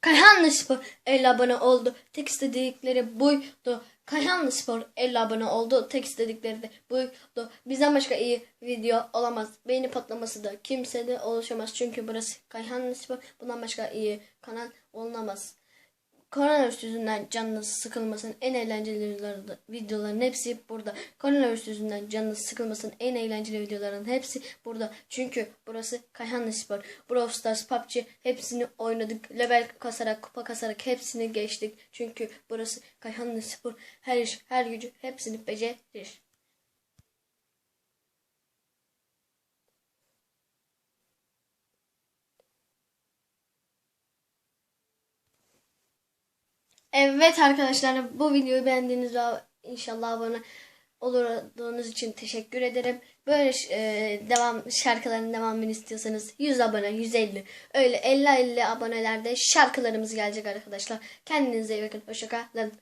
Kayhanlı Spor 50 abone oldu. Tek istedikleri buydu. Kayhanlı Spor 50 abone oldu. Tek istedikleri de buydu. Bizden başka iyi video olamaz. Beğeni patlaması da kimsede oluşamaz. Çünkü burası Kayhanlı Spor. Bundan başka iyi kanal olunamaz. Koronavirüs yüzünden canınız sıkılmasın en eğlenceli videoları- videoların hepsi burada. Koronavirüs yüzünden canınız sıkılmasın en eğlenceli videoların hepsi burada. Çünkü burası Kayhanlı Spor. Brawl Stars, PUBG hepsini oynadık. Level kasarak, kupa kasarak hepsini geçtik. Çünkü burası Kayhanlı Spor. Her iş, her gücü hepsini becerir. Evet arkadaşlar bu videoyu beğendiğinizde inşallah abone olduğunuz için teşekkür ederim. Böyle e, devam şarkıların devamını istiyorsanız 100 abone 150 öyle 50-50 abonelerde şarkılarımız gelecek arkadaşlar. Kendinize iyi bakın. Hoşçakalın.